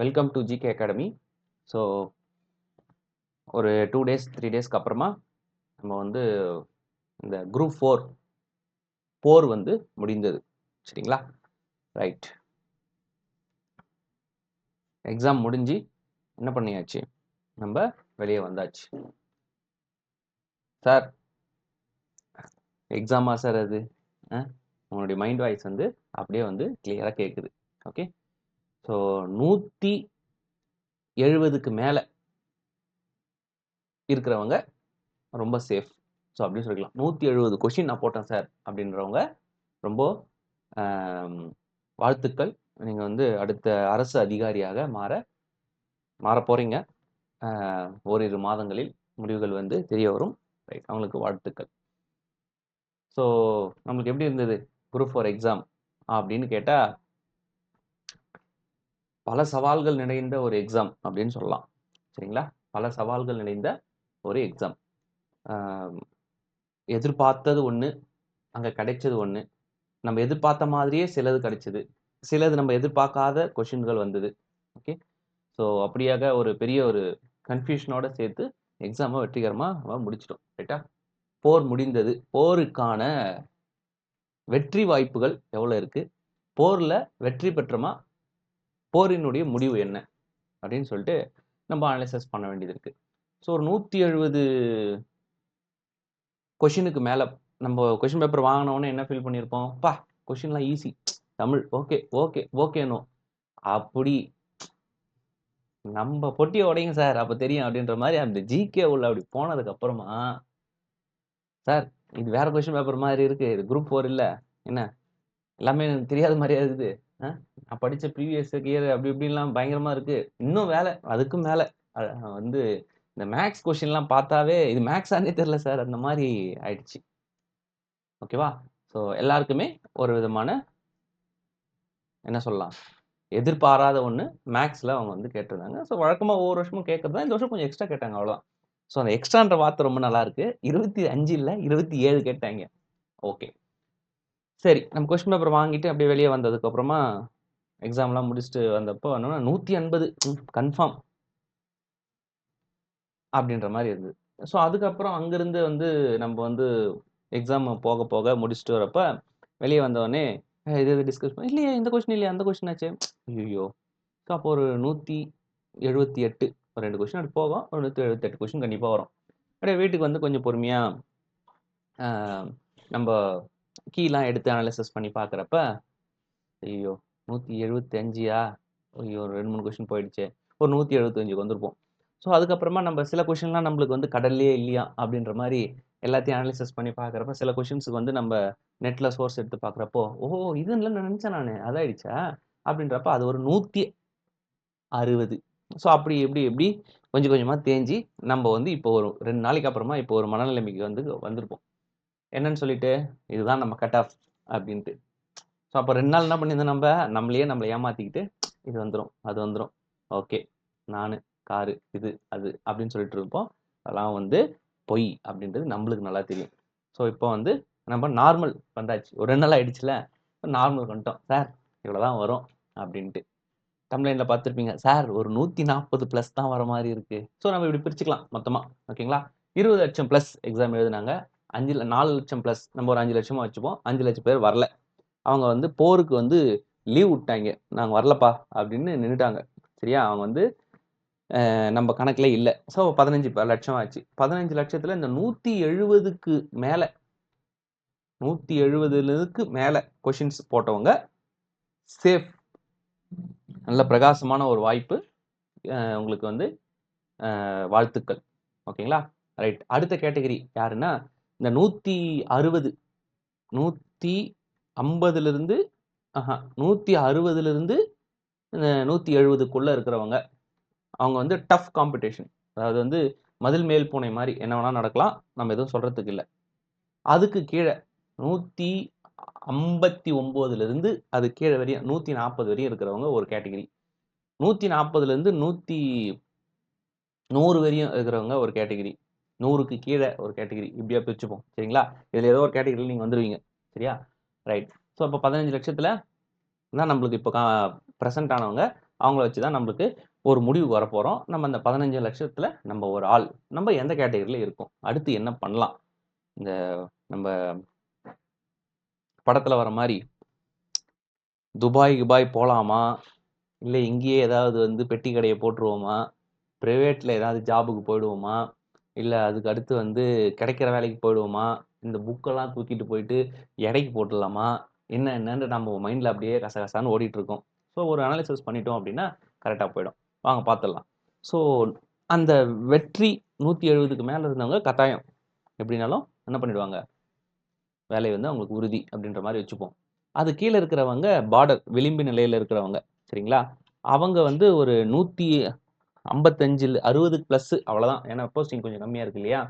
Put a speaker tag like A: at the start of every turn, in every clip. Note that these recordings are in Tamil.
A: welcome to GK academy so ஒரு டூ டேஸ் த்ரீ டேஸ்க்கு அப்புறமா நம்ம வந்து இந்த குரூப் ஃபோர் போர் வந்து முடிந்தது சரிங்களா ரைட் எக்ஸாம் முடிஞ்சு என்ன பண்ணியாச்சு நம்ம வெளியே வந்தாச்சு சார் எக்ஸாமா சார் அது உங்களுடைய மைண்ட் வாய்ஸ் வந்து அப்படியே வந்து கிளியராக கேட்குது ஓகே ஸோ நூற்றி எழுபதுக்கு மேலே இருக்கிறவங்க ரொம்ப சேஃப் ஸோ அப்படின்னு சொல்லிக்கலாம் நூற்றி எழுபது கொஷின் நான் போட்டேன் சார் அப்படின்றவங்க ரொம்ப வாழ்த்துக்கள் நீங்கள் வந்து அடுத்த அரசு அதிகாரியாக மாற மாற போகிறீங்க ஓரிரு மாதங்களில் முடிவுகள் வந்து தெரிய வரும் ரைட் அவங்களுக்கு வாழ்த்துக்கள் ஸோ நம்மளுக்கு எப்படி இருந்தது குரூப் ஃபார் எக்ஸாம் அப்படின்னு கேட்டால் பல சவால்கள் நிறைந்த ஒரு எக்ஸாம் அப்படின்னு சொல்லலாம் சரிங்களா பல சவால்கள் நிறைந்த ஒரு எக்ஸாம் எதிர்பார்த்தது ஒன்று அங்கே கிடைச்சது ஒன்று நம்ம எதிர்பார்த்த மாதிரியே சிலது கிடைச்சிது சிலது நம்ம எதிர்பார்க்காத கொஷின்கள் வந்தது ஓகே ஸோ அப்படியாக ஒரு பெரிய ஒரு கன்ஃபியூஷனோட சேர்த்து எக்ஸாமை வெற்றிகரமாக நம்ம முடிச்சிடும் ரைட்டா போர் முடிந்தது போருக்கான வெற்றி வாய்ப்புகள் எவ்வளோ இருக்குது போரில் வெற்றி பெற்றோமா போரினுடைய முடிவு என்ன அப்படின்னு சொல்லிட்டு நம்ம அனலைசஸ் பண்ண வேண்டியது இருக்குது ஸோ ஒரு நூற்றி எழுபது கொஷினுக்கு மேலே நம்ம கொஷின் பேப்பர் வாங்கினோன்னே என்ன ஃபீல் பண்ணியிருப்போம் பா கொஷின்லாம் ஈஸி தமிழ் ஓகே ஓகே ஓகேனோ அப்படி நம்ம பொட்டியை உடையுங்க சார் அப்போ தெரியும் அப்படின்ற மாதிரி அந்த ஜிகே உள்ள அப்படி போனதுக்கப்புறமா சார் இது வேற கொஷின் பேப்பர் மாதிரி இருக்கு இது குரூப் ஃபோர் இல்லை என்ன எல்லாமே எனக்கு தெரியாத மாதிரியா இருக்குது நான் படித்த ப்ரீவியஸ் இயர் அப்படி இப்படின்லாம் பயங்கரமாக இருக்குது இன்னும் வேலை அதுக்கும் மேலே வந்து இந்த மேக்ஸ் கொஷின்லாம் பார்த்தாவே இது மேக்ஸானே தெரில சார் அந்த மாதிரி ஆயிடுச்சு ஓகேவா ஸோ எல்லாருக்குமே ஒரு விதமான என்ன சொல்லலாம் எதிர்பாராத ஒன்று மேக்ஸில் அவங்க வந்து கேட்டிருந்தாங்க ஸோ வழக்கமாக ஒவ்வொரு வருஷமும் கேட்குறது தான் இந்த வருஷம் கொஞ்சம் எக்ஸ்ட்ரா கேட்டாங்க அவ்வளோதான் ஸோ அந்த எக்ஸ்ட்ரான்ற வார்த்தை ரொம்ப நல்லா இருக்கு இருபத்தி அஞ்சு இல்லை இருபத்தி ஏழு கேட்டாங்க ஓகே சரி நம்ம கொஸ்டின் பேப்பர் வாங்கிட்டு அப்படியே வெளியே வந்ததுக்கப்புறமா எக்ஸாம்லாம் முடிச்சுட்டு வந்தப்போ என்னன்னா நூற்றி எண்பது கன்ஃபார்ம் அப்படின்ற மாதிரி இருந்தது ஸோ அதுக்கப்புறம் அங்கேருந்து வந்து நம்ம வந்து எக்ஸாம் போக போக முடிச்சுட்டு வரப்போ வெளியே வந்தவொடனே இது இது டிஸ்கஸ் பண்ண இல்லையே இந்த கொஷின் இல்லையா அந்த கொஷின் ஆச்சு ஐயோ ஸோ அப்போ ஒரு நூற்றி எழுபத்தி எட்டு ஒரு ரெண்டு கொஷின் அப்படி போகும் ஒரு நூற்றி எழுபத்தி எட்டு கொஷின் கண்டிப்பாக வரும் அப்படியே வீட்டுக்கு வந்து கொஞ்சம் பொறுமையாக நம்ம கீழாம் எடுத்து அனலைசஸ் பண்ணி பார்க்குறப்ப ஐயோ நூற்றி எழுபத்தஞ்சியா ஐயோ ரெண்டு மூணு கொஷின் போயிடுச்சு ஒரு நூற்றி எழுபத்தஞ்சுக்கு வந்திருப்போம் ஸோ அதுக்கப்புறமா நம்ம சில கொஷின்லாம் நம்மளுக்கு வந்து கடல்லையே இல்லையா அப்படின்ற மாதிரி எல்லாத்தையும் அனாலிசிஸ் பண்ணி பார்க்குறப்ப சில கொஷின்ஸுக்கு வந்து நம்ம நெட்டில் சோர்ஸ் எடுத்து பார்க்குறப்போ ஓ இதுன்னு நினச்சேன் நான் அதாயிடுச்சா அப்படின்றப்ப அது ஒரு நூற்றி அறுபது ஸோ அப்படி எப்படி எப்படி கொஞ்சம் கொஞ்சமாக தேஞ்சி நம்ம வந்து இப்போ ஒரு ரெண்டு நாளைக்கு அப்புறமா இப்போ ஒரு மனநிலைமைக்கு வந்து வந்திருப்போம் என்னன்னு சொல்லிட்டு இதுதான் நம்ம கட் ஆஃப் அப்படின்ட்டு ஸோ அப்போ ரெண்டு நாள் என்ன பண்ணியிருந்தோம் நம்ம நம்மளையே நம்மளை ஏமாற்றிக்கிட்டு இது வந்துடும் அது வந்துடும் ஓகே நான் காரு இது அது அப்படின்னு சொல்லிட்டு இருப்போம் அதெல்லாம் வந்து பொய் அப்படின்றது நம்மளுக்கு நல்லா தெரியும் ஸோ இப்போ வந்து நம்ம நார்மல் வந்தாச்சு ஒரு ரெண்டு நாள் ஆயிடுச்சுல நார்மல் வந்துட்டோம் சார் இவ்வளோதான் வரும் அப்படின்ட்டு கம்ப்ளைண்டில் பார்த்துருப்பீங்க சார் ஒரு நூற்றி நாற்பது ப்ளஸ் தான் வர மாதிரி இருக்குது ஸோ நம்ம இப்படி பிரிச்சுக்கலாம் மொத்தமாக ஓகேங்களா இருபது லட்சம் ப்ளஸ் எக்ஸாம் எழுதுனாங்க அஞ்சு நாலு லட்சம் ப்ளஸ் நம்ம ஒரு அஞ்சு லட்சமாக வச்சுப்போம் அஞ்சு லட்சம் பேர் வரல அவங்க வந்து போருக்கு வந்து லீவ் விட்டாங்க நாங்கள் வரலப்பா அப்படின்னு நின்றுட்டாங்க சரியா அவங்க வந்து நம்ம கணக்கில் இல்லை ஸோ பதினஞ்சு லட்சம் ஆச்சு பதினஞ்சு லட்சத்தில் இந்த நூற்றி எழுபதுக்கு மேலே நூற்றி எழுபதுலதுக்கு மேலே கொஷின்ஸ் போட்டவங்க சேஃப் நல்ல பிரகாசமான ஒரு வாய்ப்பு உங்களுக்கு வந்து வாழ்த்துக்கள் ஓகேங்களா ரைட் அடுத்த கேட்டகரி யாருன்னா இந்த நூற்றி அறுபது நூற்றி ஐம்பதுலேருந்து ஆஹா நூற்றி அறுபதுலேருந்து நூற்றி எழுபதுக்குள்ளே இருக்கிறவங்க அவங்க வந்து டஃப் காம்படிஷன் அதாவது வந்து மதில் மேல் பூனை மாதிரி என்ன வேணால் நடக்கலாம் நம்ம எதுவும் சொல்கிறதுக்கு இல்லை அதுக்கு கீழே நூற்றி ஐம்பத்தி ஒம்போதுலேருந்து அது கீழே வரையும் நூற்றி நாற்பது வரையும் இருக்கிறவங்க ஒரு கேட்டகிரி நூற்றி நாற்பதுலேருந்து நூற்றி நூறு வரையும் இருக்கிறவங்க ஒரு கேட்டகிரி நூறுக்கு கீழே ஒரு கேட்டகிரி இப்படியா பிரிச்சுப்போம் சரிங்களா இதில் ஏதோ ஒரு கேட்டகிரியில் நீங்கள் வந்துடுவீங்க சரியா ரைட் ஸோ இப்போ பதினஞ்சு லட்சத்தில் தான் நம்மளுக்கு இப்போ கா ப்ரெசென்ட் ஆனவங்க அவங்கள வச்சு தான் நம்மளுக்கு ஒரு முடிவு வரப்போகிறோம் நம்ம அந்த பதினஞ்சு லட்சத்தில் நம்ம ஒரு ஆள் நம்ம எந்த கேட்டகரியில் இருக்கோம் அடுத்து என்ன பண்ணலாம் இந்த நம்ம படத்தில் வர மாதிரி துபாய் கிபாய் போகலாமா இல்லை இங்கேயே ஏதாவது வந்து பெட்டி கடையை போட்டுருவோமா ப்ரைவேட்டில் ஏதாவது ஜாபுக்கு போயிடுவோமா இல்லை அதுக்கு அடுத்து வந்து கிடைக்கிற வேலைக்கு போயிடுவோமா இந்த புக்கெல்லாம் தூக்கிட்டு போயிட்டு எடைக்கு போட்டுடலாமா என்ன என்னன்னு நம்ம மைண்டில் அப்படியே கசகசான்னு இருக்கோம் ஸோ ஒரு அனாலிசிஸ் பண்ணிட்டோம் அப்படின்னா கரெக்டாக போயிடும் வாங்க பார்த்துடலாம் ஸோ அந்த வெற்றி நூற்றி எழுபதுக்கு மேலே இருந்தவங்க கட்டாயம் எப்படின்னாலும் என்ன பண்ணிடுவாங்க வேலையை வந்து அவங்களுக்கு உறுதி அப்படின்ற மாதிரி வச்சுப்போம் அது கீழே இருக்கிறவங்க பார்டர் விளிம்பு நிலையில் இருக்கிறவங்க சரிங்களா அவங்க வந்து ஒரு நூற்றி ஐம்பத்தஞ்சில் அறுபது ப்ளஸ் அவ்வளோதான் ஏன்னா போஸ்டிங் கொஞ்சம் கம்மியாக இருக்கு இல்லையா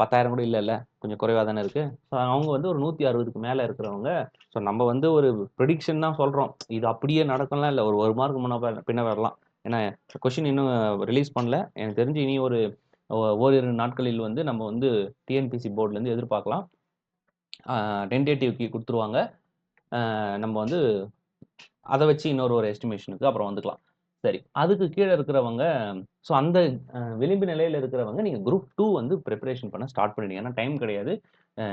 A: பத்தாயிரம் கூட இல்லைல்ல கொஞ்சம் குறைவாக தானே இருக்குது ஸோ அவங்க வந்து ஒரு நூற்றி அறுபதுக்கு மேலே இருக்கிறவங்க ஸோ நம்ம வந்து ஒரு ப்ரிடிக்ஷன் தான் சொல்கிறோம் இது அப்படியே நடக்கலாம் இல்லை ஒரு ஒரு மார்க் முன்ன பின்ன வரலாம் ஏன்னா கொஷின் இன்னும் ரிலீஸ் பண்ணல எனக்கு தெரிஞ்சு இனி ஒரு ஓரிரு நாட்களில் வந்து நம்ம வந்து டிஎன்பிசி போர்ட்லேருந்து எதிர்பார்க்கலாம் டென்டேட்டிவ்க்கு கொடுத்துருவாங்க நம்ம வந்து அதை வச்சு இன்னொரு ஒரு எஸ்டிமேஷனுக்கு அப்புறம் வந்துக்கலாம் சரி அதுக்கு கீழே இருக்கிறவங்க ஸோ அந்த விளிம்பு நிலையில் இருக்கிறவங்க நீங்கள் குரூப் டூ வந்து ப்ரிப்பரேஷன் பண்ண ஸ்டார்ட் பண்ணிடுங்க ஏன்னா டைம் கிடையாது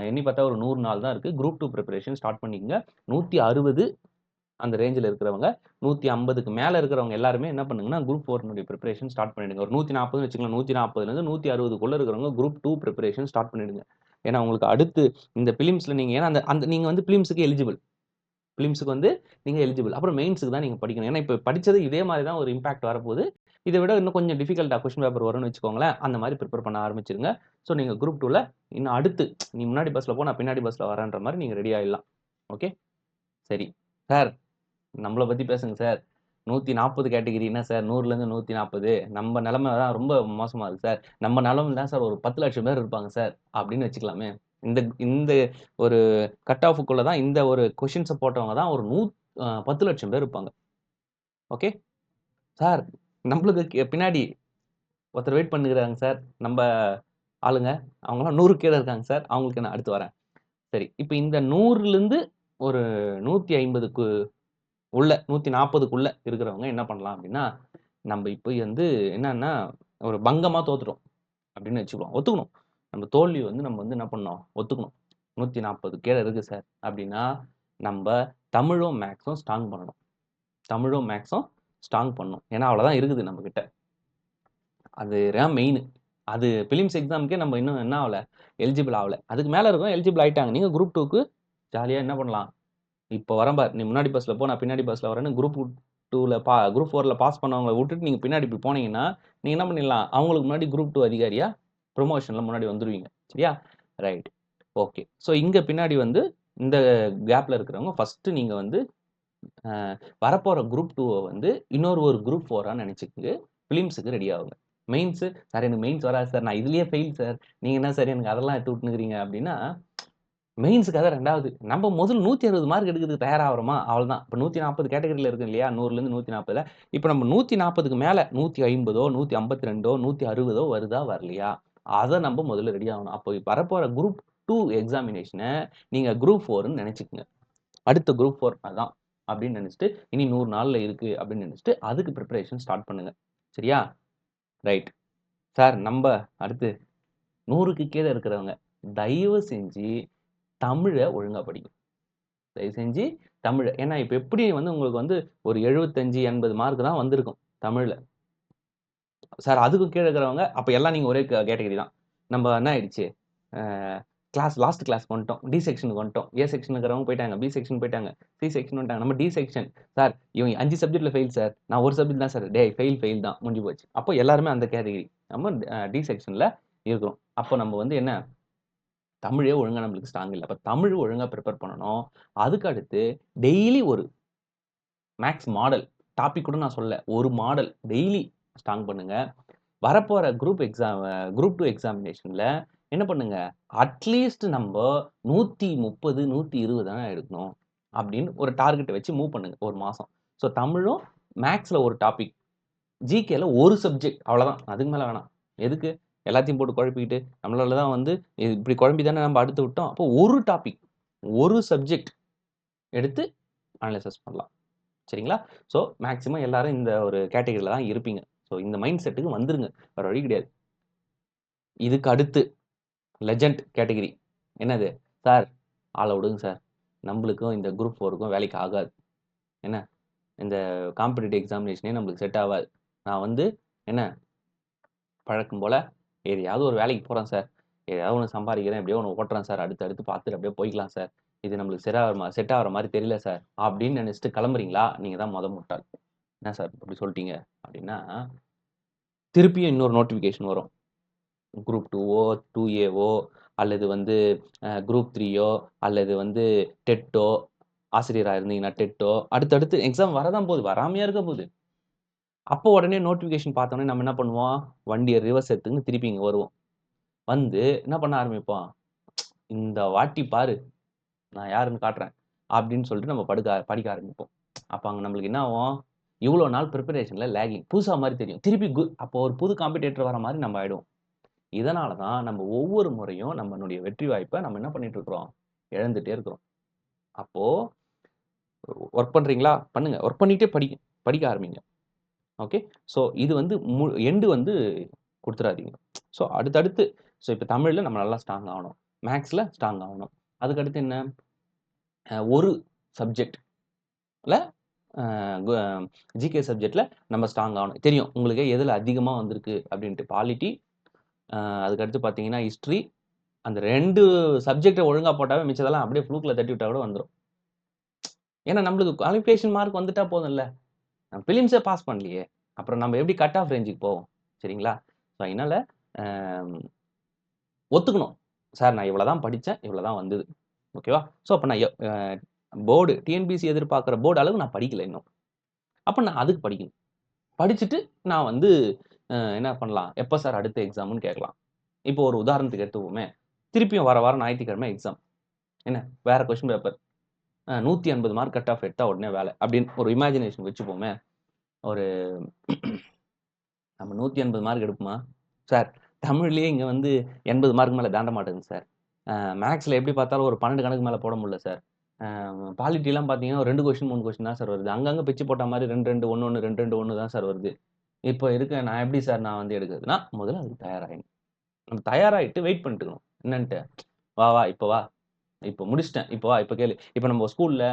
A: எண்ணி பார்த்தா ஒரு நூறு நாள் தான் இருக்குது குரூப் டூ ப்ரிப்பரேஷன் ஸ்டார்ட் பண்ணிக்கோங்க நூற்றி அறுபது அந்த ரேஞ்சில் இருக்கிறவங்க நூற்றி ஐம்பதுக்கு மேலே இருக்கிறவங்க எல்லாருமே என்ன பண்ணுங்கன்னா குரூப் ஃபோர்னுடைய ப்ரிப்பரேஷன் ஸ்டார்ட் பண்ணிடுங்க ஒரு நூற்றி நாற்பதுன்னு வச்சுக்கலாம் நூற்றி நாற்பதுலேருந்து நூற்றி அறுபதுக்குள்ளே இருக்கிறவங்க குரூப் டூ ப்ரிப்பரேஷன் ஸ்டார்ட் பண்ணிடுங்க ஏன்னா உங்களுக்கு அடுத்து இந்த ஃபிலிம்ஸில் நீங்கள் ஏன்னா அந்த அந்த நீங்கள் வந்து ஃபிலிம்ஸுக்கு எலிஜிபிள் ஃபிலிம்ஸுக்கு வந்து நீங்கள் எலிஜிபிள் அப்புறம் மெயின்ஸுக்கு தான் நீங்கள் படிக்கணும் ஏன்னா இப்போ படித்தது இதே மாதிரி தான் ஒரு இம்பாக்ட் வரப்போகுது இதை விட இன்னும் கொஞ்சம் டிஃபிகல்ட்டாக கொஸ்டின் பேப்பர் வரும்னு வச்சுக்கோங்களேன் அந்த மாதிரி ப்ரிப்பேர் பண்ண ஆரம்பிச்சிருங்க ஸோ நீங்கள் குரூப் டூவில் இன்னும் அடுத்து நீ முன்னாடி பஸ்ஸில் போனால் பின்னாடி பஸ்ஸில் வரேன்ற மாதிரி நீங்கள் ரெடி ஆகிடலாம் ஓகே சரி சார் நம்மளை பற்றி பேசுங்க சார் நூற்றி நாற்பது கேட்டகிரி என்ன சார் நூறுலேருந்து நூற்றி நாற்பது நம்ம நிலமை தான் ரொம்ப மோசமாக இருக்குது சார் நம்ம நிலமை தான் சார் ஒரு பத்து லட்சம் பேர் இருப்பாங்க சார் அப்படின்னு வச்சுக்கலாமே இந்த இந்த ஒரு கட் ஆஃபுக்குள்ள தான் இந்த ஒரு கொஷின்ஸை போட்டவங்க தான் ஒரு நூ பத்து லட்சம் பேர் இருப்பாங்க ஓகே சார் நம்மளுக்கு பின்னாடி ஒருத்தர் வெயிட் பண்ணுகிறாங்க சார் நம்ம ஆளுங்க அவங்களாம் நூறு கீழே இருக்காங்க சார் அவங்களுக்கு நான் அடுத்து வரேன் சரி இப்போ இந்த நூறுலேருந்து ஒரு நூற்றி ஐம்பதுக்கு உள்ள நூற்றி நாற்பதுக்குள்ளே இருக்கிறவங்க என்ன பண்ணலாம் அப்படின்னா நம்ம இப்போ வந்து என்னன்னா ஒரு பங்கமாக தோத்துட்டோம் அப்படின்னு வச்சுக்கலாம் ஒத்துக்கணும் நம்ம தோல்வி வந்து நம்ம வந்து என்ன பண்ணோம் ஒத்துக்கணும் நூற்றி நாற்பது கீழே இருக்குது சார் அப்படின்னா நம்ம தமிழும் மேக்ஸும் ஸ்ட்ராங் பண்ணணும் தமிழும் மேக்ஸும் ஸ்ட்ராங் பண்ணணும் ஏன்னா அவ்வளோதான் இருக்குது நம்மக்கிட்ட அது மெயின் அது ஃபிலிம்ஸ் எக்ஸாமுக்கே நம்ம இன்னும் என்ன ஆகலை எலிஜிபிள் ஆகலை அதுக்கு மேலே இருக்கும் எலிஜிபிள் ஆகிட்டாங்க நீங்கள் குரூப் டூக்கு ஜாலியாக என்ன பண்ணலாம் இப்போ வரம்பார் நீ முன்னாடி பஸ்ஸில் போ நான் பின்னாடி பஸ்ஸில் வரேன்னு குரூப் டூவில் பா குரூப் ஃபோரில் பாஸ் பண்ணவங்களை விட்டுட்டு நீங்கள் பின்னாடி இப்படி போனீங்கன்னா நீங்கள் என்ன பண்ணிடலாம் அவங்களுக்கு முன்னாடி குரூப் டூ அதிகாரியாக ப்ரொமோஷனில் முன்னாடி வந்துடுவீங்க சரியா ரைட் ஓகே ஸோ இங்கே பின்னாடி வந்து இந்த கேப்பில் இருக்கிறவங்க ஃபஸ்ட்டு நீங்கள் வந்து வரப்போகிற குரூப் டூவை வந்து இன்னொரு ஒரு குரூப் ஃபோரான்னு நினச்சிக்கிட்டு ஃபிலிம்ஸுக்கு ரெடி ஆகுங்க மெயின்ஸு சார் எனக்கு மெயின்ஸ் வராது சார் நான் இதுலேயே ஃபெயில் சார் நீங்கள் என்ன சார் எனக்கு அதெல்லாம் எடுத்து விட்டுனுக்குறீங்க அப்படின்னா மெயின்ஸுக்காக ரெண்டாவது நம்ம முதல் நூற்றி அறுபது மார்க் எடுக்கிறதுக்கு தயாராகிறோமா அவ்வளோ தான் இப்போ நூற்றி நாற்பது கேட்டகரியில் இருக்குது இல்லையா நூறுலேருந்து நூற்றி நாற்பதில் இப்போ நம்ம நூற்றி நாற்பதுக்கு மேலே நூற்றி ஐம்பதோ நூற்றி ஐம்பத்தி ரெண்டோ நூற்றி அறுபதோ வருதா வரலையா அதை நம்ம முதல்ல ரெடி ஆகணும் அப்போ வரப்போகிற குரூப் டூ எக்ஸாமினேஷனை நீங்கள் குரூப் ஃபோர்னு நினச்சிக்கோங்க அடுத்த குரூப் ஃபோர் அதான் அப்படின்னு நினச்சிட்டு இனி நூறு நாளில் இருக்குது அப்படின்னு நினச்சிட்டு அதுக்கு ப்ரிப்பரேஷன் ஸ்டார்ட் பண்ணுங்கள் சரியா ரைட் சார் நம்ம அடுத்து நூறுக்கு கீழே இருக்கிறவங்க தயவு செஞ்சு தமிழை ஒழுங்காக படிக்கும் தயவு செஞ்சு தமிழை ஏன்னா இப்போ எப்படி வந்து உங்களுக்கு வந்து ஒரு எழுபத்தஞ்சு எண்பது மார்க் தான் வந்திருக்கும் தமிழில் சார் அதுக்கும் கீழே இருக்கிறவங்க அப்போ எல்லாம் நீங்கள் ஒரே கேட்டகரி தான் நம்ம என்ன ஆயிடுச்சு கிளாஸ் லாஸ்ட் கிளாஸ் வந்துட்டோம் டி செக்ஷனுக்கு வந்துட்டோம் ஏ செக்ஷன் இருக்கிறவங்க போயிட்டாங்க பி செக்ஷன் போயிட்டாங்க சி செக்ஷன் வந்துட்டாங்க நம்ம டி செக்ஷன் சார் இவங்க அஞ்சு சப்ஜெக்ட்டில் ஃபெயில் சார் நான் ஒரு சப்ஜெக்ட் தான் சார் டே ஃபெயில் ஃபெயில் தான் முடிஞ்சு போச்சு அப்போ எல்லாருமே அந்த கேட்டகரி நம்ம டி செக்ஷனில் இருக்கிறோம் அப்போ நம்ம வந்து என்ன தமிழே ஒழுங்காக நம்மளுக்கு ஸ்ட்ராங் இல்லை அப்போ தமிழ் ஒழுங்காக ப்ரிப்பேர் பண்ணணும் அதுக்கு அடுத்து டெய்லி ஒரு மேக்ஸ் மாடல் டாபிக் கூட நான் சொல்ல ஒரு மாடல் டெய்லி ஸ்ட்ராங் பண்ணுங்கள் வரப்போகிற குரூப் எக்ஸாம் குரூப் டூ எக்ஸாமினேஷனில் என்ன பண்ணுங்க அட்லீஸ்ட் நம்ம நூற்றி முப்பது நூற்றி இருபது தான் எடுக்கணும் அப்படின்னு ஒரு டார்கெட்டை வச்சு மூவ் பண்ணுங்க ஒரு மாதம் ஸோ தமிழும் மேக்ஸில் ஒரு டாபிக் ஜிகேல ஒரு சப்ஜெக்ட் அவ்வளோதான் அதுக்கு மேலே வேணாம் எதுக்கு எல்லாத்தையும் போட்டு குழப்பிக்கிட்டு நம்மளால தான் வந்து இப்படி குழம்பி தானே நம்ம அடுத்து விட்டோம் அப்போ ஒரு டாபிக் ஒரு சப்ஜெக்ட் எடுத்து அனலைசஸ் பண்ணலாம் சரிங்களா ஸோ மேக்ஸிமம் எல்லாரும் இந்த ஒரு கேட்டகரியில் தான் இருப்பீங்க ஸோ இந்த மைண்ட் செட்டுக்கு வந்துருங்க வேறு வழி கிடையாது இதுக்கு அடுத்து லெஜண்ட் கேட்டகிரி என்னது சார் ஆளை விடுங்க சார் நம்மளுக்கும் இந்த குரூப் ஃபோருக்கும் வேலைக்கு ஆகாது என்ன இந்த காம்படிட்டிவ் எக்ஸாமினேஷனே நம்மளுக்கு செட் ஆகாது நான் வந்து என்ன பழக்கம் போல் எதையாவது ஒரு வேலைக்கு போகிறேன் சார் எதையாவது ஒன்று சம்பாதிக்கிறேன் எப்படியோ ஒன்று ஓட்டுறேன் சார் அடுத்து அடுத்து பார்த்துட்டு அப்படியே போய்க்கலாம் சார் இது நம்மளுக்கு செட் ஆகிற மாதிரி செட் ஆகிற மாதிரி தெரியல சார் அப்படின்னு நினச்சிட்டு கிளம்புறீங்களா நீங்கள் தான் மொதல் முட்டாள் என்ன சார் அப்படி சொல்லிட்டீங்க அப்படின்னா திருப்பியும் இன்னொரு நோட்டிஃபிகேஷன் வரும் குரூப் டூவோ டூ ஏவோ அல்லது வந்து குரூப் த்ரீயோ அல்லது வந்து டெட்டோ ஆசிரியராக இருந்தீங்கன்னா டெட்டோ அடுத்தடுத்து எக்ஸாம் வரதான் போகுது வராமையாக இருக்க போகுது அப்போ உடனே நோட்டிஃபிகேஷன் பார்த்தோன்னே நம்ம என்ன பண்ணுவோம் வண்டியை ரிவர்ஸ் எடுத்துங்க திருப்பி இங்கே வருவோம் வந்து என்ன பண்ண ஆரம்பிப்போம் இந்த வாட்டி பாரு நான் யாருன்னு காட்டுறேன் அப்படின்னு சொல்லிட்டு நம்ம படுக்க படிக்க ஆரம்பிப்போம் அப்போ அங்கே நம்மளுக்கு என்ன ஆகும் இவ்வளோ நாள் ப்ரிப்பரேஷனில் லேகிங் புதுசாக மாதிரி தெரியும் திருப்பி கு அப்போ ஒரு புது காம்படிட்டர் வர மாதிரி நம்ம ஆகிடும் இதனால தான் நம்ம ஒவ்வொரு முறையும் நம்மளுடைய வெற்றி வாய்ப்பை நம்ம என்ன பண்ணிட்டு இருக்கிறோம் இழந்துட்டே இருக்கிறோம் அப்போது ஒர்க் பண்ணுறீங்களா பண்ணுங்கள் ஒர்க் பண்ணிகிட்டே படிக்க படிக்க ஆரம்பிங்க ஓகே ஸோ இது வந்து மு எண்டு வந்து கொடுத்துடாதீங்க ஸோ அடுத்தடுத்து ஸோ இப்போ தமிழில் நம்ம நல்லா ஸ்ட்ராங் ஆகணும் மேக்ஸில் ஸ்ட்ராங் ஆகணும் அதுக்கடுத்து என்ன ஒரு சப்ஜெக்ட் இல்லை ஜிகே சப்ஜெக்டில் நம்ம ஸ்ட்ராங் ஆகணும் தெரியும் உங்களுக்கு எதில் அதிகமாக வந்திருக்கு அப்படின்ட்டு பாலிட்டி அதுக்கடுத்து பார்த்தீங்கன்னா ஹிஸ்ட்ரி அந்த ரெண்டு சப்ஜெக்டை ஒழுங்காக போட்டாவே மிச்சதெல்லாம் அப்படியே ஃப்ளூக்கில் தட்டி விட்டால் கூட வந்துடும் ஏன்னா நம்மளுக்கு குவாலிஃபிகேஷன் மார்க் வந்துட்டா போதும் இல்லை நம்ம ஃபிலிம்ஸே பாஸ் பண்ணலையே அப்புறம் நம்ம எப்படி கட் ஆஃப் ரேஞ்சுக்கு போவோம் சரிங்களா ஸோ அதனால் ஒத்துக்கணும் சார் நான் இவ்வளோ தான் படித்தேன் இவ்வளோ தான் வந்தது ஓகேவா ஸோ அப்போ நான் போர்டு டிஎன்பிசி எதிர்பார்க்குற போர்டு அளவு நான் படிக்கலை இன்னும் அப்போ நான் அதுக்கு படிக்கணும் படிச்சுட்டு நான் வந்து என்ன பண்ணலாம் எப்போ சார் அடுத்த எக்ஸாம்னு கேட்கலாம் இப்போ ஒரு உதாரணத்துக்கு எடுத்துவோமே திருப்பியும் வர வாரம் ஞாயிற்றுக்கிழமை எக்ஸாம் என்ன வேறு கொஸ்டின் பேப்பர் நூற்றி ஐம்பது மார்க் கட் ஆஃப் எடுத்தால் உடனே வேலை அப்படின்னு ஒரு இமேஜினேஷன் வச்சுப்போமே ஒரு நம்ம நூற்றி ஐம்பது மார்க் எடுப்போமா சார் தமிழ்லேயே இங்கே வந்து எண்பது மார்க் மேலே தாண்ட மாட்டேங்குது சார் மேக்ஸில் எப்படி பார்த்தாலும் ஒரு பன்னெண்டு கணக்கு மேலே போட முடியல சார் பாலிட்டிலாம் பார்த்தீங்கன்னா ஒரு ரெண்டு கொஷின் மூணு கொஷின் தான் சார் வருது அங்கங்கே பிச்சு போட்ட மாதிரி ரெண்டு ரெண்டு ஒன்று ஒன்று ரெண்டு ரெண்டு ஒன்று தான் சார் வருது இப்போ இருக்க நான் எப்படி சார் நான் வந்து எடுக்கிறதுனா முதல்ல அதுக்கு தயாராகணும் நம்ம தயாராகிட்டு வெயிட் பண்ணிட்டுக்கணும் என்னன்ட்டு வா வா இப்போ வா இப்போ முடிச்சிட்டேன் இப்போ வா இப்போ கேளு இப்போ நம்ம ஸ்கூலில்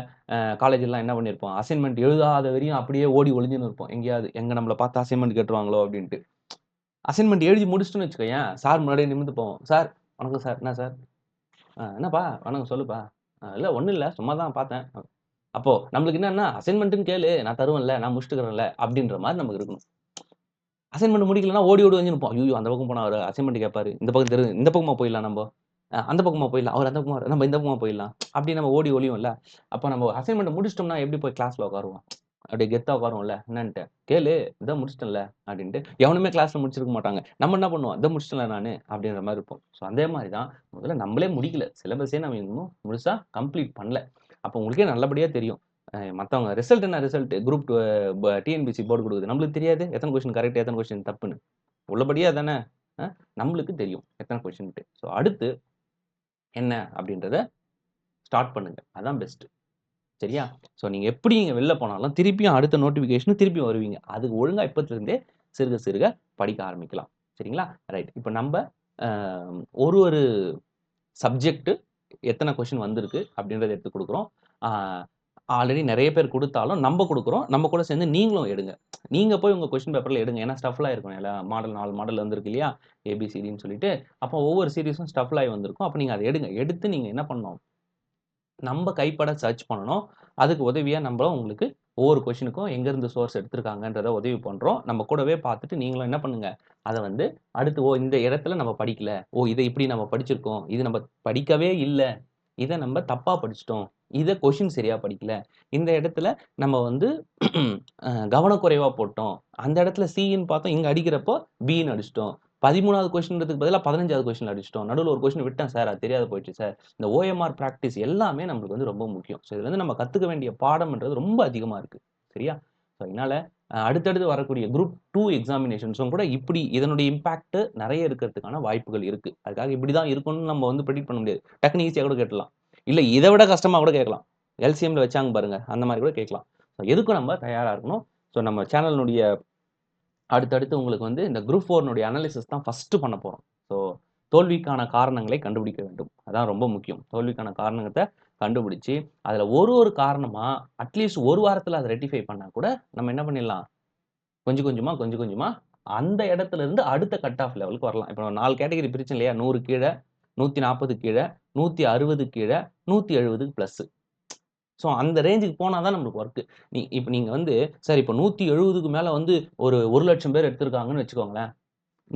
A: காலேஜ்லாம் என்ன பண்ணியிருப்போம் அசைன்மெண்ட் எழுதாத வரையும் அப்படியே ஓடி ஒளிஞ்சுன்னு இருப்போம் எங்கேயாவது எங்கே நம்மளை பார்த்து அசைன்மெண்ட் கேட்டுருவாங்களோ அப்படின்ட்டு அசைன்மெண்ட் எழுதி வச்சுக்கோ வச்சுக்கோயேன் சார் முன்னாடியே நிமிந்து போவோம் சார் வணக்கம் சார் என்ன சார் என்னப்பா வணக்கம் சொல்லுப்பா இல்லை ஒன்றும் இல்லை சும்மா தான் பார்த்தேன் அப்போ நம்மளுக்கு என்னன்னா அசைன்மெண்ட்டுன்னு கேளு நான் தருவேன்ல நான் முடிச்சுட்டுக்கிறேன்ல அப்படின்ற மாதிரி நமக்கு இருக்கணும் அசைன்மெண்ட் முடிக்கலனா ஓடி ஓடி வந்து நிற்போம் ஐயோ அந்த பக்கம் போனால் அவர் அசைன்மெண்ட் கேட்பார் இந்த பக்கம் தெரு இந்த பக்கமாக போயிடலாம் நம்ம அந்த பக்கமாக போயிடலாம் அவர் அந்த பக்கமாக நம்ம இந்த பக்கமாக போயிடலாம் அப்படி நம்ம ஓடி இல்லை அப்போ நம்ம அசைன்மெண்ட் முடிச்சிட்டோம்னா எப்படி போய் கிளாஸில் உட்காருவோம் அப்படியே கெத்தாக உட்காரும்ல என்னன்ட்டு கேளு இதை முடிச்சிட்டேன்ல அப்படின்ட்டு எவனுமே கிளாஸ்ல முடிச்சிருக்க மாட்டாங்க நம்ம என்ன பண்ணுவோம் இதை முடிச்சிட்டல நான் அப்படின்ற மாதிரி இருப்போம் ஸோ அதே மாதிரி தான் முதல்ல நம்மளே முடிக்கல சிலபஸே நம்ம இன்னும் முழுசாக கம்ப்ளீட் பண்ணல அப்போ உங்களுக்கே நல்லபடியாக தெரியும் மற்றவங்க ரிசல்ட் என்ன result group two TNPSC board கொடுக்குது நம்மளுக்கு தெரியாது எத்தனை கொஸ்டின் கரெக்ட் எத்தனை கொஸ்டின் தப்புன்னு உள்ளபடியாக தானே நம்மளுக்கு தெரியும் எத்தனை கொஸ்டின்ட்டு ஸோ அடுத்து என்ன அப்படின்றத ஸ்டார்ட் பண்ணுங்கள் அதான் பெஸ்ட்டு சரியா ஸோ நீங்கள் எப்படி நீங்கள் வெளில போனாலும் திருப்பியும் அடுத்த நோட்டிஃபிகேஷனும் திருப்பி வருவீங்க அதுக்கு ஒழுங்காக இப்போத்துலேருந்தே சிறுக சிறுக படிக்க ஆரம்பிக்கலாம் சரிங்களா ரைட் இப்போ நம்ம ஒரு ஒரு சப்ஜெக்ட்டு எத்தனை கொஷின் வந்திருக்கு அப்படின்றத எடுத்து கொடுக்குறோம் ஆல்ரெடி நிறைய பேர் கொடுத்தாலும் நம்ம கொடுக்குறோம் நம்ம கூட சேர்ந்து நீங்களும் எடுங்க நீங்கள் போய் உங்கள் கொஷின் பேப்பரில் எடுங்க ஏன்னா ஸ்டஃப்லாக இருக்கும் இல்லை மாடல் நாலு மாடல் வந்திருக்கு இல்லையா ஏபிசிடின்னு சொல்லிட்டு அப்போ ஒவ்வொரு சீரீஸும் ஸ்டஃப்லாகி வந்திருக்கும் அப்போ நீங்கள் அதை எடுங்க எடுத்து நீங்கள் என்ன பண்ணணும் நம்ம கைப்பட சர்ச் பண்ணணும் அதுக்கு உதவியாக நம்மளும் உங்களுக்கு ஒவ்வொரு கொஷினுக்கும் எங்கேருந்து சோர்ஸ் எடுத்திருக்காங்கன்றத உதவி பண்ணுறோம் நம்ம கூடவே பார்த்துட்டு நீங்களும் என்ன பண்ணுங்கள் அதை வந்து அடுத்து ஓ இந்த இடத்துல நம்ம படிக்கல ஓ இதை இப்படி நம்ம படிச்சிருக்கோம் இது நம்ம படிக்கவே இல்லை இதை நம்ம தப்பாக படிச்சிட்டோம் இதை கொஷின் சரியாக படிக்கல இந்த இடத்துல நம்ம வந்து கவனக்குறைவாக போட்டோம் அந்த இடத்துல சீன்னு பார்த்தோம் இங்கே அடிக்கிறப்போ பீன்னு அடிச்சிட்டோம் பதிமூணாவது கொஸ்டின்றதுக்கு பதிலாக பதினஞ்சாவது கொஸ்டின் அடிச்சிட்டோம் நடுவில் ஒரு கொஸ்டின் விட்டேன் சார் அது தெரியாது போயிடுச்சு சார் இந்த ஓஎம்ஆர் ப்ராக்டிஸ் எல்லாமே நம்மளுக்கு வந்து ரொம்ப முக்கியம் ஸோ இதுலேருந்து நம்ம கற்றுக்க வேண்டிய பாடம்ன்றது ரொம்ப அதிகமாக இருக்குது சரியா ஸோ அதனால அடுத்தடுத்து வரக்கூடிய குரூப் டூ எக்ஸாமினேஷன்ஸும் கூட இப்படி இதனுடைய இம்பாக்ட் நிறைய இருக்கிறதுக்கான வாய்ப்புகள் இருக்குது அதுக்காக இப்படி தான் இருக்கும்னு நம்ம வந்து ப்ரிடிக் பண்ண முடியாது டக்குனு ஈஸியாக கூட கேட்டலாம் இல்லை இதை விட கஷ்டமாக கூட கேட்கலாம் எல்சிஎம்ல வச்சாங்க பாருங்க அந்த மாதிரி கூட கேட்கலாம் ஸோ எதுக்கும் நம்ம தயாராக இருக்கணும் ஸோ நம்ம சேனலினுடைய அடுத்தடுத்து உங்களுக்கு வந்து இந்த குரூப் ஃபோர்னுடைய அனாலிசிஸ் தான் ஃபஸ்ட்டு பண்ண போகிறோம் ஸோ தோல்விக்கான காரணங்களை கண்டுபிடிக்க வேண்டும் அதான் ரொம்ப முக்கியம் தோல்விக்கான காரணத்தை கண்டுபிடிச்சி அதில் ஒரு ஒரு காரணமாக அட்லீஸ்ட் ஒரு வாரத்தில் அதை ரெட்டிஃபை பண்ணால் கூட நம்ம என்ன பண்ணிடலாம் கொஞ்சம் கொஞ்சமாக கொஞ்சம் கொஞ்சமாக அந்த இடத்துல இருந்து அடுத்த கட் ஆஃப் லெவலுக்கு வரலாம் இப்போ நாலு கேட்டகரி பிரிச்சு இல்லையா நூறு கீழே நூற்றி நாற்பது கீழே நூற்றி அறுபது கீழே நூற்றி எழுபதுக்கு ப்ளஸ்ஸு ஸோ அந்த ரேஞ்சுக்கு போனால் தான் நம்மளுக்கு ஒர்க்கு நீ இப்போ நீங்கள் வந்து சார் இப்போ நூற்றி எழுபதுக்கு மேலே வந்து ஒரு ஒரு லட்சம் பேர் எடுத்திருக்காங்கன்னு வச்சுக்கோங்களேன்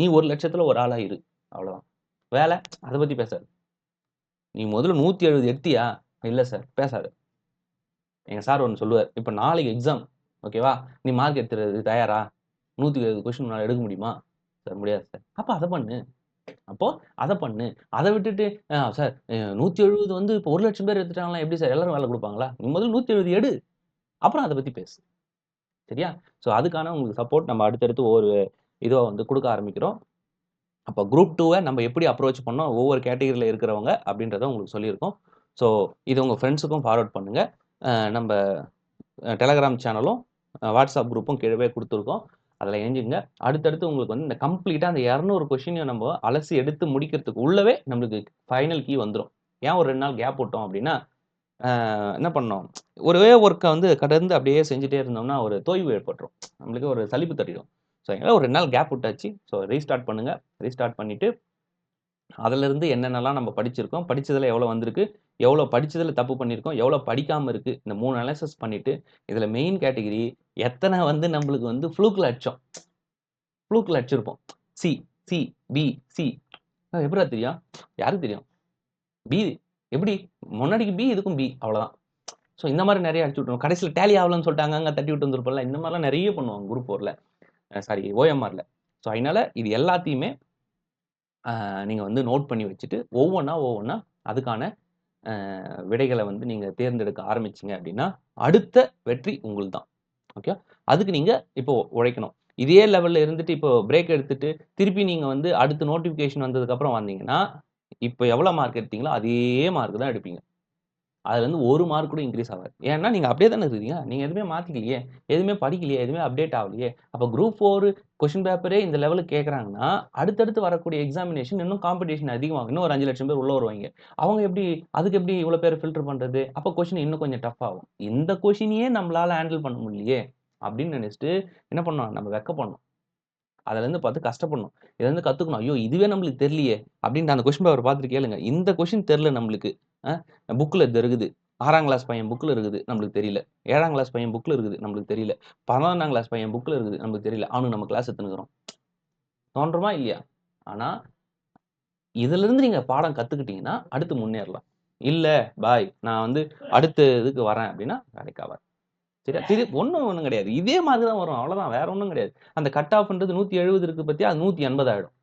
A: நீ ஒரு லட்சத்தில் ஒரு ஆளாக இரு அவ்வளோதான் வேலை அதை பற்றி பேசாது நீ முதல்ல நூற்றி எழுபது எடுத்தியா இல்லை சார் பேசாது எங்கள் சார் ஒன்று சொல்லுவார் இப்போ நாளைக்கு எக்ஸாம் ஓகேவா நீ மார்க் எடுத்துறது தயாரா நூற்றி எழுபது கொஷின் உன்னால் எடுக்க முடியுமா சார் முடியாது சார் அப்போ அதை பண்ணு அப்போது அதை பண்ணு அதை விட்டுட்டு சார் நூற்றி எழுபது வந்து இப்போ ஒரு லட்சம் பேர் எடுத்துட்டாங்களா எப்படி சார் எல்லாரும் வேலை கொடுப்பாங்களா நீ முதல்ல நூற்றி எழுபது எடு அப்புறம் அதை பற்றி பேசு சரியா ஸோ அதுக்கான உங்களுக்கு சப்போர்ட் நம்ம அடுத்தடுத்து ஒவ்வொரு இதுவாக வந்து கொடுக்க ஆரம்பிக்கிறோம் அப்போ குரூப் டூவை நம்ம எப்படி அப்ரோச் பண்ணோம் ஒவ்வொரு கேட்டகரியில் இருக்கிறவங்க அப்படின்றத உங்களுக்கு சொல்லியிருக்கோம் ஸோ இது உங்கள் ஃப்ரெண்ட்ஸுக்கும் ஃபார்வர்ட் பண்ணுங்கள் நம்ம டெலகிராம் சேனலும் வாட்ஸ்அப் குரூப்பும் கீழவே கொடுத்துருக்கோம் அதில் இணைஞ்சுங்க அடுத்தடுத்து உங்களுக்கு வந்து இந்த கம்ப்ளீட்டாக அந்த இரநூறு கொஷினையும் நம்ம அலசி எடுத்து முடிக்கிறதுக்கு உள்ளவே நம்மளுக்கு ஃபைனல் கீ வந்துடும் ஏன் ஒரு ரெண்டு நாள் கேப் விட்டோம் அப்படின்னா என்ன பண்ணோம் ஒரே ஒர்க்கை வந்து கடந்து அப்படியே செஞ்சுட்டே இருந்தோம்னா ஒரு தோய்வு ஏற்பட்டுரும் நம்மளுக்கு ஒரு சலிப்பு தட்டிடும் ஸோ அதனால் ஒரு ரெண்டு நாள் கேப் விட்டாச்சு ஸோ ரீஸ்டார்ட் பண்ணுங்கள் ரீஸ்டார்ட் பண்ணிவிட்டு அதிலிருந்து என்னென்னலாம் நம்ம படிச்சிருக்கோம் படித்ததில் எவ்வளோ வந்திருக்கு எவ்வளோ படித்ததில் தப்பு பண்ணியிருக்கோம் எவ்வளோ படிக்காமல் இருக்குது இந்த மூணு அனாலிசஸ் பண்ணிவிட்டு இதில் மெயின் கேட்டகிரி எத்தனை வந்து நம்மளுக்கு வந்து ஃப்ளூக்கில் அடித்தோம் ஃப்ளூக்கில் அடிச்சிருப்போம் சி சி பி சி எப்படா தெரியும் யாருக்கு தெரியும் பி எப்படி முன்னாடிக்கு பி இதுக்கும் பி அவ்வளோதான் ஸோ இந்த மாதிரி நிறைய அடிச்சு விட்டுருவோம் கடைசியில் டேலி ஆகலன்னு சொல்லிட்டாங்க அங்கே தட்டி விட்டு வந்துருப்போம்ல இந்த மாதிரிலாம் நிறைய பண்ணுவாங்க குரூப் ஃபோரில் சாரி ஓஎம்ஆரில் ஸோ அதனால் இது எல்லாத்தையுமே நீங்கள் வந்து நோட் பண்ணி வச்சுட்டு ஒவ்வொன்றா ஒவ்வொன்றா அதுக்கான விடைகளை வந்து நீங்கள் தேர்ந்தெடுக்க ஆரம்பிச்சிங்க அப்படின்னா அடுத்த வெற்றி உங்களுக்கு தான் ஓகே அதுக்கு நீங்கள் இப்போ உழைக்கணும் இதே லெவலில் இருந்துட்டு இப்போ பிரேக் எடுத்துட்டு திருப்பி நீங்கள் வந்து அடுத்த நோட்டிஃபிகேஷன் வந்ததுக்கப்புறம் வந்தீங்கன்னா இப்போ எவ்வளோ மார்க் எடுத்தீங்களோ அதே மார்க் தான் எடுப்பீங்க அதுலேருந்து ஒரு மார்க் கூட இன்க்ரீஸ் ஆகாது ஏன்னா நீங்கள் அப்படியே தானே இருக்கிறீங்க நீங்கள் எதுவுமே மாற்றிக்கலையே எதுவுமே படிக்கலையே எதுவுமே அப்டேட் ஆகலையே அப்போ குரூப் ஃபோர் கொஷின் பேப்பரே இந்த லெவலுக்கு கேட்குறாங்கன்னா அடுத்தடுத்து வரக்கூடிய எக்ஸாமினேஷன் இன்னும் காம்படிஷன் அதிகமாக இன்னும் ஒரு அஞ்சு லட்சம் பேர் உள்ளே வருவாங்க அவங்க எப்படி அதுக்கு எப்படி இவ்வளோ பேர் ஃபில்டர் பண்ணுறது அப்போ கொஷின் இன்னும் கொஞ்சம் டஃப் ஆகும் இந்த கொஷினையே நம்மளால் ஹேண்டில் பண்ண முடியலையே அப்படின்னு நினச்சிட்டு என்ன பண்ணுவாங்க நம்ம வெக்க பண்ணோம் அதுலேருந்து பார்த்து கஷ்டப்படணும் இதுலேருந்து கற்றுக்கணும் ஐயோ இதுவே நம்மளுக்கு தெரியலையே அப்படின்ட்டு அந்த கொஷின் பேப்பர் பார்த்துட்டு கேளுங்க இந்த கொஷின் தெரில நம்மளுக்கு புக்கில் இது இருக்குது ஆறாம் கிளாஸ் பையன் புக்கில் இருக்குது நம்மளுக்கு தெரியல ஏழாம் கிளாஸ் பையன் புக்கில் இருக்குது நம்மளுக்கு தெரியல பதினொன்றாம் கிளாஸ் பையன் புக்கில் இருக்குது நம்மளுக்கு தெரியல அவனுக்கு நம்ம கிளாஸ் எடுத்துனுக்குறோம் தோன்றமா இல்லையா ஆனால் இதுலேருந்து நீங்கள் பாடம் கற்றுக்கிட்டீங்கன்னா அடுத்து முன்னேறலாம் இல்லை பாய் நான் வந்து அடுத்த இதுக்கு வரேன் அப்படின்னா வேலைக்கு ஆகாது சரியா திரு ஒன்றும் ஒன்றும் கிடையாது இதே மாதிரி தான் வரும் அவ்வளோதான் வேற ஒன்றும் கிடையாது அந்த கட் ஆஃப்ன்றது நூற்றி எழுபது இருக்குது பற்றி அது நூற்றி எண்பது ஆகிடும்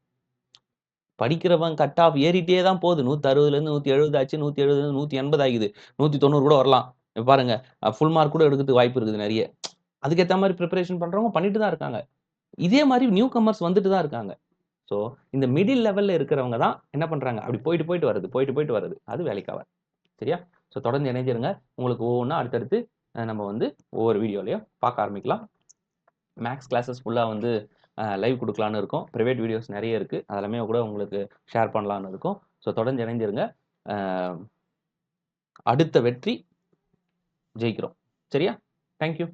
A: படிக்கிறவன் கட் ஆஃப் ஏறிட்டே தான் போகுது அறுபதுல இருந்து நூற்றி எழுபது ஆச்சு நூற்றி இருந்து நூற்றி எண்பது ஆகுது நூற்றி தொண்ணூறு கூட வரலாம் பாருங்க ஃபுல் மார்க் கூட எடுக்கிறதுக்கு வாய்ப்பு இருக்குது நிறைய அதுக்கேற்ற மாதிரி ப்ரிப்பரேஷன் பண்ணுறவங்க பண்ணிட்டு தான் இருக்காங்க இதே மாதிரி நியூ கமர்ஸ் வந்துட்டு தான் இருக்காங்க ஸோ இந்த மிடில் லெவலில் இருக்கிறவங்க தான் என்ன பண்ணுறாங்க அப்படி போயிட்டு போயிட்டு வருது போயிட்டு போயிட்டு வருது அது வேலைக்காக சரியா ஸோ தொடர்ந்து இணைஞ்சிருங்க உங்களுக்கு ஒவ்வொன்றா அடுத்தடுத்து நம்ம வந்து ஒவ்வொரு வீடியோலையும் பார்க்க ஆரம்பிக்கலாம் மேக்ஸ் கிளாஸஸ் ஃபுல்லாக வந்து லைவ் கொடுக்கலான்னு இருக்கும் ப்ரைவேட் வீடியோஸ் நிறைய இருக்குது அதெல்லாமே கூட உங்களுக்கு ஷேர் பண்ணலான்னு இருக்கும் ஸோ தொடர்ந்து இணைஞ்சிருங்க அடுத்த வெற்றி ஜெயிக்கிறோம் சரியா தேங்க்யூ